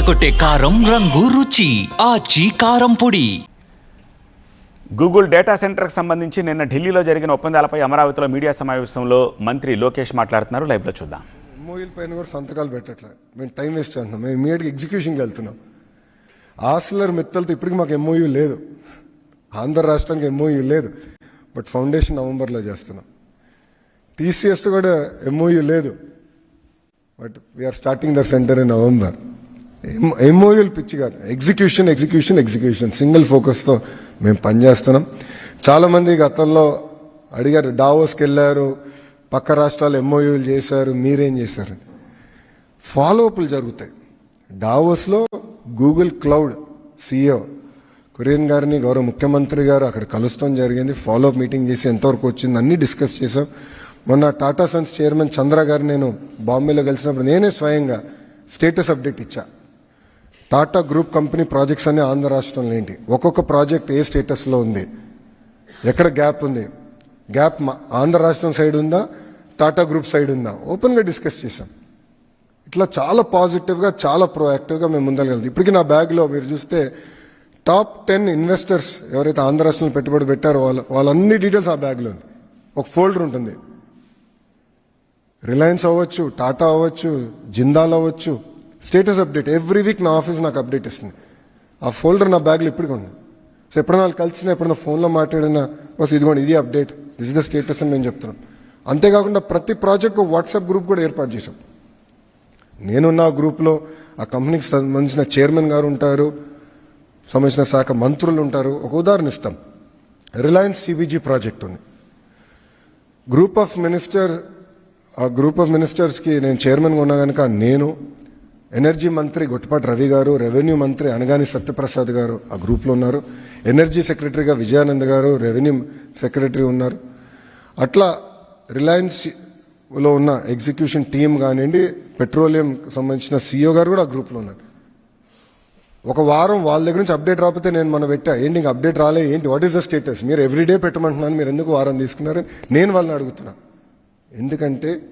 అదరగొట్టే కారం రంగు రుచి ఆచి కారం పొడి. గూగుల్ డేటా సెంటర్కి సంబంధించి నిన్న ఢిల్లీలో జరిగిన ఒప్పందాలపై అమరావతిలో మీడియా సమావేశంలో మంత్రి లోకేష్ మాట్లాడుతున్నారు. లైవ్లో చూద్దాం. ఎంఓయూల పైన కూడా సంతకాలు పెట్టట్లే. మేము టైం వేస్ట్ చేస్తున్నాం. మేము ఇమీడియట్గా ఎగ్జిక్యూషన్కి వెళ్తున్నాం. ఆసిలర్ మిత్తలతో ఇప్పటికి మాకు ఎంఓయూ లేదు. ఆంధ్ర రాష్ట్రానికి ఎంఓయూ లేదు. బట్ ఫౌండేషన్ నవంబర్లో చేస్తున్నాం. టీసీఎస్ కూడా ఎంఓయూ లేదు. But we're starting their centre in November ఎంఓయూలు పిచ్చి కాదు ఎగ్జిక్యూషన్ ఎగ్జిక్యూషన్ ఎగ్జిక్యూషన్ సింగిల్ ఫోకస్తో మేము పనిచేస్తున్నాం చాలామంది గతంలో అడిగారు డావోస్కి వెళ్ళారు పక్క రాష్ట్రాలు ఎంఓయూలు చేశారు మీరేం చేశారు? ఫాలో అప్లు జరుగుతాయి డావోస్లో గూగుల్ క్లౌడ్ సిఇఓ కురియన్ గారిని గౌరవ ముఖ్యమంత్రి గారు అక్కడ కలుస్తాం జరిగింది. ఫాలో అప్ మీటింగ్ చేసి ఎంతవరకు వచ్చింది అన్నీ డిస్కస్ చేసాం మొన్న టాటా సన్స్ చైర్మన్ చంద్ర గారు నేను బాంబేలో కలిసినప్పుడు నేనే స్వయంగా స్టేటస్ అప్డేట్ ఇచ్చా. టాటా గ్రూప్ కంపెనీ ప్రాజెక్ట్స్ అన్ని ఆంధ్ర రాష్ట్రంలో ఏంటి? ఒక్కొక్క ప్రాజెక్ట్ ఏ స్టేటస్లో ఉంది? ఎక్కడ గ్యాప్ ఉంది? గ్యాప్ మా- ఆంధ్ర రాష్ట్రం సైడ్ ఉందా? టాటా గ్రూప్ సైడ్ ఉందా? ఓపెన్గా డిస్కస్ చేసాం ఇట్లా చాలా పాజిటివ్గా చాలా ప్రోయాక్టివ్గా మేము ముందరగలుగుతాం ఇప్పటికీ నా బ్యాగ్లో మీరు చూస్తే టాప్ టెన్ ఇన్వెస్టర్స్ ఎవరైతే ఆంధ్ర రాష్ట్రంలో పెట్టుబడి పెట్టారో వాళ్ళ వాళ్ళన్ని డీటెయిల్స్ ఆ బ్యాగ్లో ఉంది. ఒక ఫోల్డర్ ఉంటుంది. రిలయన్స్ అవ్వచ్చు టాటా అవ్వచ్చు జిందాల్ అవ్వచ్చు స్టేటస్ అప్డేట్. ఎవ్రీ వీక్ నా ఆఫీస్ నాకు అప్డేట్ ఇస్తుంది. ఆ ఫోల్డర్ నా బ్యాగ్లో ఇప్పటికీ ఉంది సో ఎప్పుడైనా వాళ్ళు కలిసినా ఎప్పుడైనా ఫోన్లో మాట్లాడినా బస్ ఇదిగోండి ఇది update. This is the status అని మేము చెప్తున్నాం. అంతేకాకుండా ప్రతి ప్రాజెక్ట్ వాట్సాప్ గ్రూప్ కూడా ఏర్పాటు చేశాం. నేనున్న ఆ గ్రూప్లో ఆ కంపెనీకి సంబంధించిన చైర్మన్ గారు ఉంటారు సంబంధించిన శాఖ మంత్రులు ఉంటారు. ఒక ఉదాహరణ ఇస్తాం. రిలయన్స్ సిబిజీ ప్రాజెక్ట్ ఉంది. గ్రూప్ ఆఫ్ మినిస్టర్ ఆ గ్రూప్ ఆఫ్ మినిస్టర్స్కి నేను చైర్మన్గా ఉన్నా కనుక నేను ఎనర్జీ మంత్రి గొట్టపాటి రవి గారు రెవెన్యూ మంత్రి అనగాని సత్యప్రసాద్ గారు ఆ గ్రూప్లో ఉన్నారు. ఎనర్జీ సెక్రటరీగా విజయానంద్ గారు రెవెన్యూ సెక్రటరీ ఉన్నారు. అట్లా రిలయన్స్లో ఉన్న ఎగ్జిక్యూషన్ టీం కానివ్వండి పెట్రోలియం సంబంధించిన సీఈఓ గారు కూడా ఆ గ్రూప్లో ఉన్నారు. ఒక వారం వాళ్ళ దగ్గర నుంచి అప్డేట్ రాకపోతే నేను మనం పెట్టా. ఏంటి ఇంకా అప్డేట్ రాలే? ఏంటి? వాట్ ఈస్ ద స్టేటస్ మీరు ఎవ్రీడే పెట్టమంటున్నాను మీరు ఎందుకు వారం తీసుకున్నారు? నేను వాళ్ళని అడుగుతున్నా. ఎందుకంటే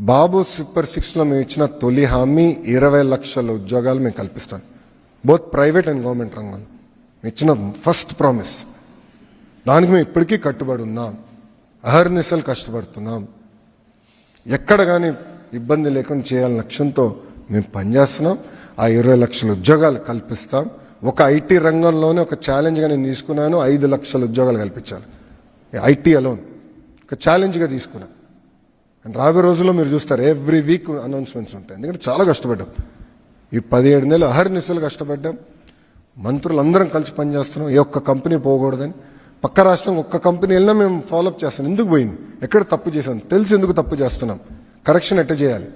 బాబు సూపర్ సిక్స్లో మేము ఇచ్చిన తొలి హామీ ఇరవై లక్షల ఉద్యోగాలు మేము కల్పిస్తాం. బోత్ ప్రైవేట్ అండ్ గవర్నమెంట్ రంగంలో. ఇచ్చిన ఫస్ట్ ప్రామిస్ దానికి మేము ఇప్పటికీ కట్టుబడి ఉన్నాం. అహర్నిశలు కష్టపడుతున్నాం. ఎక్కడ కానీ ఇబ్బంది లేకుండా చేయాలని లక్ష్యంతో మేము పనిచేస్తున్నాం. ఆ ఇరవై లక్షల ఉద్యోగాలు కల్పిస్తాం. ఒక ఐటీ రంగంలోనే ఒక ఛాలెంజ్గా నేను తీసుకున్నాను. ఐదు లక్షల ఉద్యోగాలు కల్పించాలి. ఐటీ అలోన్ ఒక ఛాలెంజ్గా తీసుకున్నాను అండ్ రాబోయే రోజుల్లో మీరు చూస్తారు ఎవ్రీ వీక్ అనౌన్స్మెంట్స్ ఉంటాయి. ఎందుకంటే చాలా కష్టపడ్డాం. ఈ పదిహేడు నెలలు అహర్నిశలు కష్టపడ్డాం. మంత్రులందరం కలిసి పనిచేస్తున్నాం. ఏ ఒక్క కంపెనీ పోకూడదని. పక్క రాష్ట్రం ఒక్క కంపెనీ వెళ్ళినా మేము ఫాలోఅప్ చేస్తాం ఎందుకు పోయింది? ఎక్కడ తప్పు చేశాం? తెలిసి ఎందుకు తప్పు చేస్తున్నాం? కరెక్షన్ ఎట్ట చేయాలి?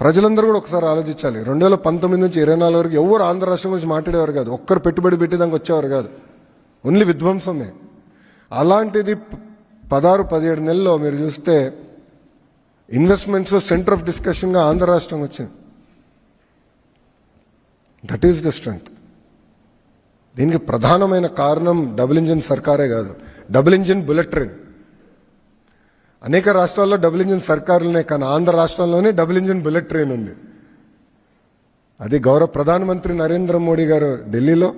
ప్రజలందరూ కూడా ఒకసారి ఆలోచించాలి. రెండు వేల పంతొమ్మిది నుంచి ఇరవై నాలుగు వరకు ఎవరు ఆంధ్ర రాష్ట్రం గురించి మాట్లాడేవారు కాదు. ఒక్కరు పెట్టుబడి పెట్టేదానికి వచ్చేవారు కాదు. ఓన్లీ విధ్వంసమే. అలాంటిది పదహారు పదిహేడు నెలల్లో మీరు చూస్తే ఇన్వెస్ట్మెంట్స్ సెంటర్ ఆఫ్ డిస్కషన్గా ఆంధ్ర రాష్ట్రం వచ్చింది. దట్ ఈస్ ద స్ట్రెంగ్త్ దీనికి ప్రధానమైన కారణం డబుల్ ఇంజిన్ సర్కారే కాదు. డబుల్ ఇంజిన్ బుల్లెట్ ట్రైన్ అనేక రాష్ట్రాల్లో డబుల్ ఇంజిన్ సర్కారులనే కానీ ఆంధ్ర రాష్ట్రంలోనే డబుల్ ఇంజిన్ బుల్లెట్ ట్రైన్ ఉంది. అది గౌరవ ప్రధానమంత్రి నరేంద్ర మోడీ గారు ఢిల్లీలో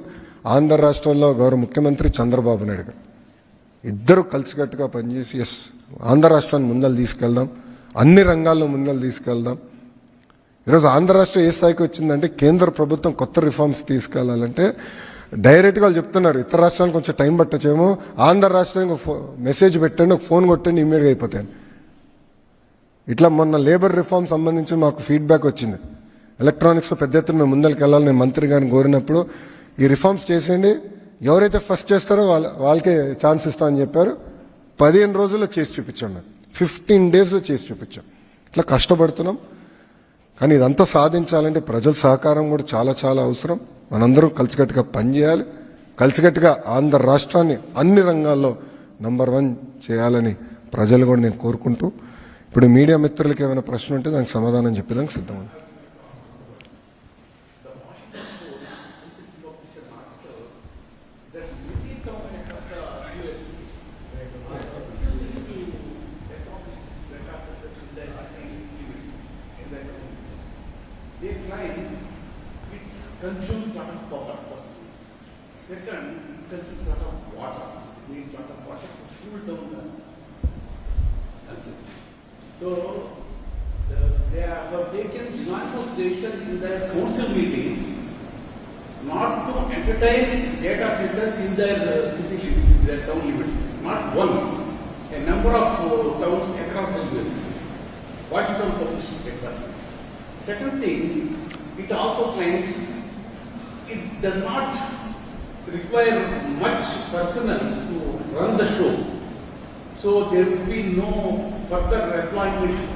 ఆంధ్ర రాష్ట్రంలో గౌరవ ముఖ్యమంత్రి చంద్రబాబు నాయుడు గారు. ఇద్దరు కలిసికట్టుగా పనిచేసి ఎస్ ఆంధ్ర రాష్ట్రాన్ని ముందలు తీసుకెళ్దాం అన్ని రంగాల్లో ముందలు తీసుకెళ్దాం. ఈరోజు ఆంధ్ర రాష్ట్రం ఏ స్థాయికి వచ్చిందంటే కేంద్ర ప్రభుత్వం కొత్త రిఫార్మ్స్ తీసుకెళ్ళాలంటే డైరెక్ట్గా వాళ్ళు చెప్తున్నారు ఇతర రాష్ట్రానికి కొంచెం టైం పట్టచ్చేమో ఆంధ్ర రాష్ట్రానికి ఫో- మెసేజ్ పెట్టండి ఒక ఫోన్ కొట్టండి ఇమ్మీడియట్గా అయిపోతాను ఇట్లా మొన్న లేబర్ రిఫార్మ్ సంబంధించి మాకు ఫీడ్బ్యాక్ వచ్చింది. ఎలక్ట్రానిక్స్లో పెద్ద ఎత్తున మేము ముందరికి వెళ్ళాలని మంత్రి గారిని కోరినప్పుడు ఈ రిఫార్మ్స్ చేసేయండి ఎవరైతే ఫస్ట్ చేస్తారో వాళ్ళ వాళ్ళకే ఛాన్స్ ఇస్తామని చెప్పారు. పదిహేను రోజుల్లో చేసి చూపించాం మేము. ఫిఫ్టీన్ డేస్లో చేసి చూపించాం. ఇట్లా కష్టపడుతున్నాం. కానీ ఇదంతా సాధించాలంటే ప్రజల సహకారం కూడా చాలా చాలా అవసరం. మనందరం కలిసికట్టుగా పనిచేయాలి. కలిసికట్టుగా ఆంధ్ర రాష్ట్రాన్ని అన్ని రంగాల్లో నంబర్ వన్ చేయాలని ప్రజలు కూడా నేను కోరుకుంటూ ఇప్పుడు మీడియా మిత్రులకి ఏమైనా ప్రశ్న ఉంటే దానికి సమాధానం చెప్పేదానికి సిద్ధం they claim it consumes lot of power first. Second, it consumes lot of water, it needs lot of water to cool down. So, the- they have taken unanimous decision in their council meetings not to entertain data centers in their uh, city limits, their town limits, not one, a number of uh, towns across the US. Washington Publishing Paper. Second thing, it also claims it does not require much personnel to run the show. So there will be no further employment.